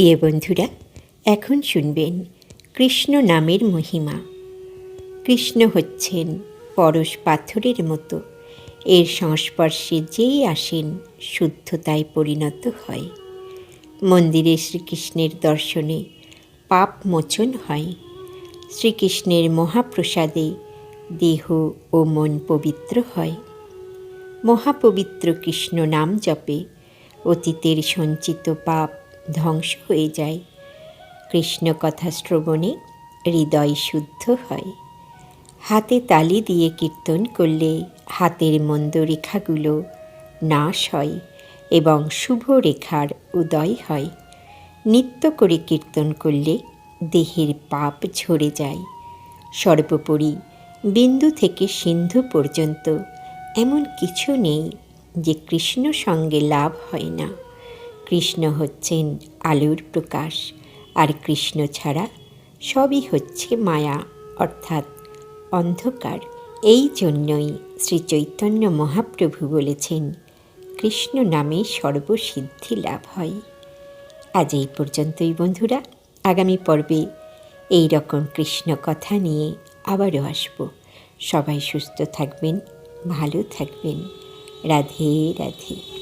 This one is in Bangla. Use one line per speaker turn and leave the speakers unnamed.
প্রিয় বন্ধুরা, এখন শুনবেন কৃষ্ণ নামের মহিমা। কৃষ্ণ হচ্ছেন পরশ পাথরের মতো। এর সংস্পর্শে যেই আসেন, শুদ্ধতায় পরিণত হয়। মন্দিরে শ্রীকৃষ্ণের দর্শনে পাপ মোচন হয়। শ্রীকৃষ্ণের মহাপ্রসাদে দেহ ও মন পবিত্র হয়। মহাপবিত্র কৃষ্ণ নাম জপে অতীতের সঞ্চিত পাপ ধ্বংস হয়ে যায়। কৃষ্ণ কথা শ্রবণে হৃদয় শুদ্ধ হয়। হাতে তালি দিয়ে কীর্তন করলে হাতের মন্দ রেখাগুলো নাশ হয় এবং শুভ রেখার উদয় হয়। নিত্য করে কীর্তন করলে দেহের পাপ ঝরে যায়। সর্বোপরি বিন্দু থেকে সিন্ধু পর্যন্ত এমন কিছু নেই যে কৃষ্ণ সঙ্গে লাভ হয় না। কৃষ্ণ হচ্ছেন আলোর প্রকাশ, আর কৃষ্ণ ছাড়া সবই হচ্ছে মায়া, অর্থাৎ অন্ধকার। এই জন্যই শ্রী চৈতন্য মহাপ্রভু বলেছেন, কৃষ্ণ নামে সর্বসিদ্ধি লাভ হয়। আজ এই পর্যন্তই বন্ধুরা, আগামী পর্বে এই রকম কৃষ্ণ কথা নিয়ে আবারও আসব। সবাই সুস্থ থাকবেন, ভালো থাকবেন। রাধে রাধে।